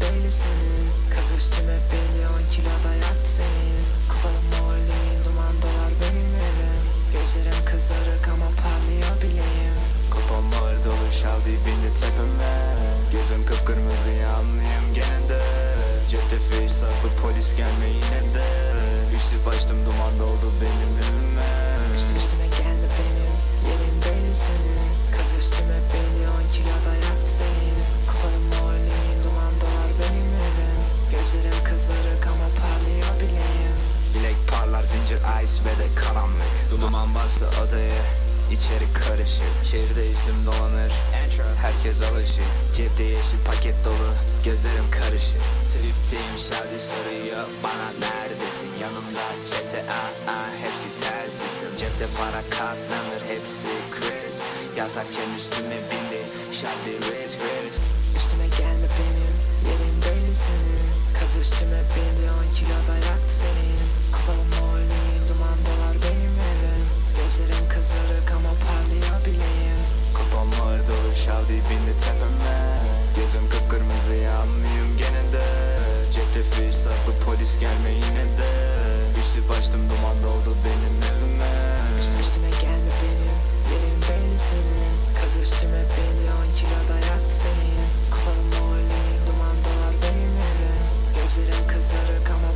belli senin Kız üstüme beni on kilo da yaktı senin Kupalım morlin duman dolar benim evim. Gözlerim kızarık ama parlıyor bileğim. Kupam ağır dolu şaldı bindi tepeme. Gözüm kıpkırmızı yanlıyım gene de. Cepte fiş polis gelme yine de. Üstü baştım duman doldu benim evime kızarık ama parlıyor bileğim Bilek parlar zincir ice ve de karanlık. Duman bastı odaya içeri karışık Şehirde isim dolanır Herkes alışık Cepte yeşil paket dolu Gözlerim karışık Tripteyim şarkı soruyor Bana neredesin? Yanımda çete aa, aa, Hepsi tersisin. Cepte para katlanır Hepsi kriz. Yatarken üstüme bindi Şarkı rich üstüme beni on kilo da yaktı senin. Kupalım morlin duman dolar benim evim Gözlerim kızarık ama parlıyor bileğim Kupam ağır dolu şaldı bindi tepeme. Gözüm kıpkırmızı yanlıyım gene de. Cepte fiş saklı polis gelme yine de Cause every come